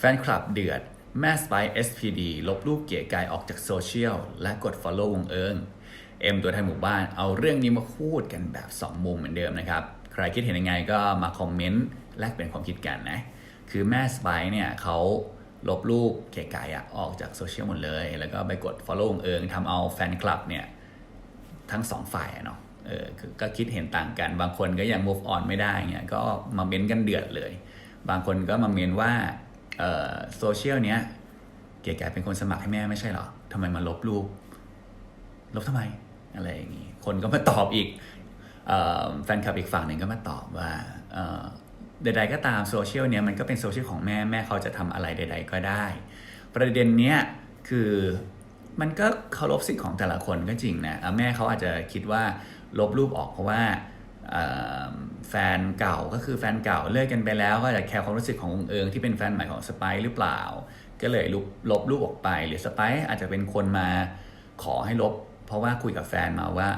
แฟนคลับเดือด แม่สไป SPD ลบรูปเก๋ไก่ออกจากโซเชียล และกด Follow วงเอิงเอ็มตัวแทนหมู่บ้านเอาเรื่องนี้มาพูดกันแบบ 2 มุมเหมือนเดิมนะครับ ใครคิดเห็นยังไงก็มาคอมเมนต์แลกเปลี่ยนความคิดกันนะ คือแม่สไปเนี่ยเขาลบรูปเก๋ไก่อะออกจากโซเชียลหมดเลย แล้วก็ไปกด Follow วงเอิงทำเอาแฟนคลับเนี่ยทั้งสองฝ่ายเนาะเออก็คิดเห็นต่างกัน บางคนก็ยัง move on ไม่ได้เงี้ยก็มาเม้นกันเดือดเลย บางคนก็มาเม้นว่า โซเชียลเนี้ยเก๋ไก่เป็นคนสมัครให้แม่ไม่ใช่หรอทำไมมาลบรูปลบทำไมอะไรอย่างงี้คนก็มาตอบอีกแฟนคลับอีกฝั่งหนึ่งก็มาตอบว่าใดๆก็ตามโซเชียลเนี้ยมันก็เป็นโซเชียลของแม่แม่เขาจะทำอะไรใด ๆ ก็ได้ ประเด็นเนี้ยคือมันก็เคารพสิทธิ์ของแต่ละคนก็จริงนะแม่เขาอาจจะคิดว่าลบรูปออกเพราะว่า แฟนเก่าก็คือแฟนเก่าเลิกกันไปแล้วก็อาจะแคร์ความรู้สึกขององค์เอิงที่เป็นแฟนใหม่ของสไปซ์หรือเปล่า ก็เลยลบลบรูปออกไป หรือสไปซ์อาจจะเป็นคนมาขอให้ลบ เพราะว่าคุยกับแฟนมาว่า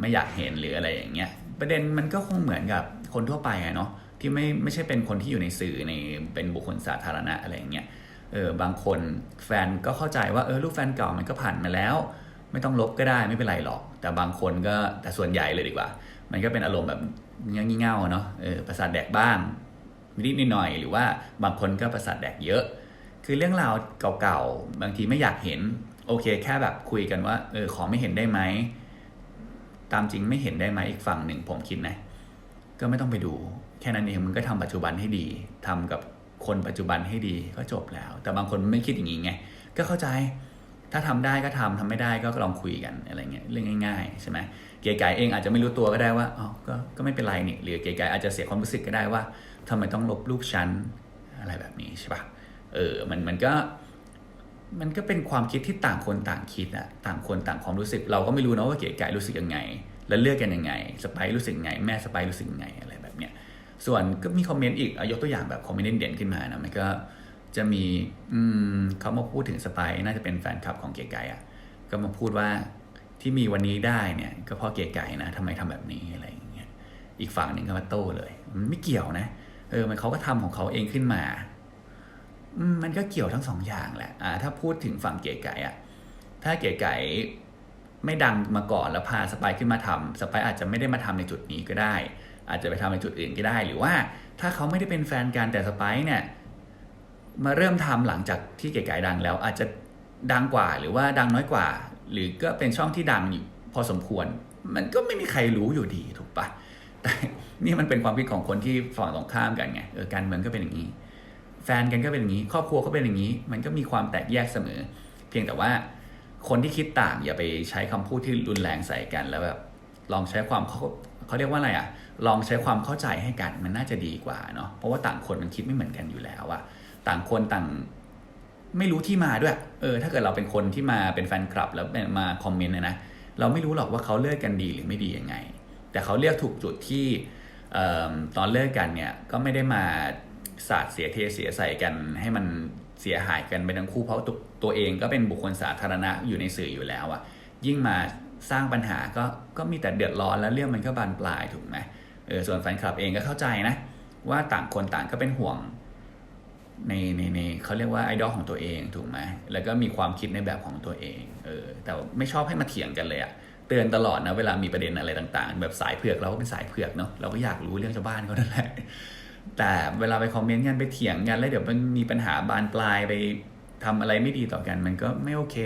ไม่อยากเห็นหรืออะไรอย่างเงี้ยประเด็นมันก็คงเหมือนกับคนทั่วไปอะเนาะที่ไม่ไม่ใช่เป็นคนที่อยู่ในสื่อในเป็นบุคคลสาธารณะอะไรอย่างเงี้ยเออบางคนแฟนก็เข้าใจว่าเออรูปแฟนเก่ามันก็ผ่านมาแล้ว ไม่ต้องลบก็ได้ไม่เป็นไรหรอก แต่บางคนก็แต่ส่วนใหญ่เลยดีกว่า มันก็เป็นอารมณ์แบบงี่เง่าเนาะเออประสาทแดกบ้างนิดนิดหน่อยหรือว่าบางคนก็ประสาทแดกเยอะ คือเรื่องราวเก่าๆบางทีไม่อยากเห็น โอเค แค่แบบคุยกันว่าเออขอไม่เห็นได้ไหมตามจริงไม่เห็นได้ไหมอีกฝั่งหนึ่งผมคิดนะก็ไม่ต้องไปดู แค่นั้นเองมันก็ทำปัจจุบันให้ดีทำกับคนปัจจุบันให้ดีก็จบแล้ว แต่บางคนไม่คิดอย่างนี้ไงก็เข้าใจ ถ้าทำได้ก็ทำทำไม่ได้ก็ลองคุยกันอะไรเงี้ยเรื่องง่ายๆใช่ไหมเก๋ไก่เองอาจจะไม่รู้ตัวก็ได้ว่าอ๋อก็ก็ไม่เป็นไรนี่หรือเก๋ไก่อาจจะเสียความรู้สึกก็ได้ว่าทำไมต้องลบรูปฉันอะไรแบบนี้ใช่ปะเออมันมันก็มันก็เป็นความคิดที่ต่างคนต่างคิดอะต่างคนต่างความรู้สึก เราก็ไม่รู้นะว่าเก๋ไก่รู้สึกยังไง แล้วเลือกกันยังไงสไปซ์รู้สึกยังไง แม่สไปซ์รู้สึกยังไงอะไรแบบเนี้ยส่วนก็มีคอมเมนต์อีกอยกตัวอย่างแบบคอมเมนต์เด่นขึ้นมานะมันก็ จะมีอืมเขามาพูดถึงสไปน่าจะเป็นแฟนคลับของเก๋ไก่อะก็มาพูดว่าที่มีวันนี้ได้เนี่ยก็เพราะเก๋ไก่นะทำไมทำแบบนี้อะไรอย่างเงี้ยอีกฝั่งหนึ่งก็มาโต้เลย มันไม่เกี่ยวนะ เออมันเขาก็ทำของเขาเองขึ้นมาอืมมันก็เกี่ยวทั้งสองอย่างแหละอ่าถ้าพูดถึงฝั่งเก๋ไก่อะถ้าเก๋ไก่ไม่ดังมาก่อนแล้วพาสไปซ์ขึ้นมาทำสไปซ์อาจจะไม่ได้มาทำในจุดนี้ก็ได้ อาจจะไปทำในจุดอื่นก็ได้ หรือว่าถ้าเขาไม่ได้เป็นแฟนกันแต่สไปซ์เนี่ย มาเริ่มทำหลังจากที่เก๋ไก่ดังแล้วอาจจะดังกว่าหรือว่าดังน้อยกว่า หรือก็เป็นช่องที่ดังอยู่พอสมควร มันก็ไม่มีใครรู้อยู่ดีถูกปะแต่นี่มันเป็นความคิดของคนที่ฝั่งตรงข้ามกันไงเออการเมืองก็เป็นอย่างนี้ แฟนกันก็เป็นอย่างนี้ ครอบครัวก็เป็นอย่างนี้ มันก็มีความแตกแยกเสมอ เพียงแต่ว่าคนที่คิดต่างอย่าไปใช้คำพูดที่รุนแรงใส่กันแล้วแบบ ลองใช้ความเขาเขาเรียกว่าอะไรอะลองใช้ความเข้าใจให้กันมันน่าจะดีกว่าเนาะเพราะว่าต่างคนมันคิดไม่เหมือนกันอยู่แล้วอะต่างคนต่างไม่รู้ที่มาด้วย เออ ถ้าเกิดเราเป็นคนที่มาเป็นแฟนคลับแล้วมาคอมเมนต์เนยนะ เราไม่รู้หรอกว่าเขาเลิกกันดีหรือไม่ดียังไง แต่เขาเลือกถูกจุดที่อตอนเลิกกันเนี่ย ก็ไม่ได้มาสาดเสียเทเสียใส่กันให้มันเสียหายกันไปทั้งคู่เพราะตตัวเองก็เป็นบุคคลสาธารณะอยู่ในสื่ออยู่แล้วอะยิ่งมา สร้างปัญหาก็ก็มีแต่เดือดร้อนแล้วเรื่องมันก็บานปลายถูกไหมเออส่วนแฟนคลับเองก็เข้าใจนะว่าต่างคนต่างก็เป็นห่วงในในในเขาเรียกว่าไอดอลของตัวเองถูกไหมแล้วก็มีความคิดในแบบของตัวเองเออแต่ไม่ชอบให้มาเถียงกันเลยอะเตือนตลอดนะเวลามีประเด็นอะไรต่าง ๆ แบบสายเผือกเราก็เป็นสายเผือกเนาะเราก็อยากรู้เรื่องชาวบ้านเขานั่นแหละแต่เวลาไปคอมเมนต์กันไปเถียงกันแล้วเดี๋ยวมันมีปัญหาบานปลายไปทำอะไรไม่ดีต่อกัน มันก็ไม่โอเค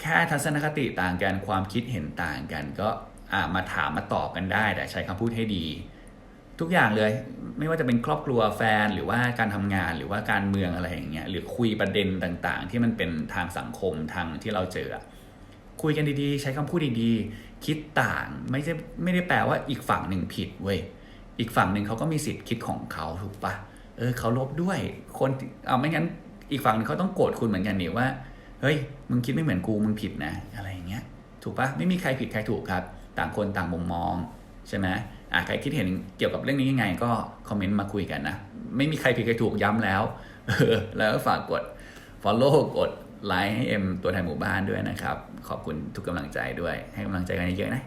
แค่ทัศนคติต่างกันความคิดเห็นต่างกัน ก็อ่ามาถามมาตอบกันได้ แต่ใช้คำพูดให้ดี ทุกอย่างเลยไม่ว่าจะเป็นครอบครัวแฟนหรือว่าการทำงานหรือว่าการเมืองอะไรอย่างเงี้ยหรือคุยประเด็นต่างๆ ที่มันเป็นทางสังคมทางที่เราเจอคุยกันดีๆ ใช้คำพูดดีๆ คิดต่างไม่ใช่ไม่ได้แปลว่าอีกฝั่งหนึ่งผิดเว้ยอีกฝั่งหนึ่งเขาก็มีสิทธิ์คิดของเขาถูกปะเออเขาลบด้วยคนที่เอาไม่งั้นอีกฝั่งหนึงเขาต้องโกรธคุณเหมือนกันนี่ว่า เฮ้ย มึงคิดไม่เหมือนกู มึงผิดนะ อะไรอย่างเงี้ย ถูกปะไม่มีใครผิดใครถูกครับ ต่างคนต่างมุมมอง ใช่ไหมอะใครคิดเห็นเกี่ยวกับเรื่องนี้ยังไง ก็คอมเมนต์มาคุยกันนะ ไม่มีใครผิดใครถูกย้ำแล้ว แล้วฝากกด follow กดไลค์ให้เอ็มตัวแทนหมู่บ้านด้วยนะครับ ขอบคุณทุกกำลังใจด้วย ให้กำลังใจกันเยอะๆนะ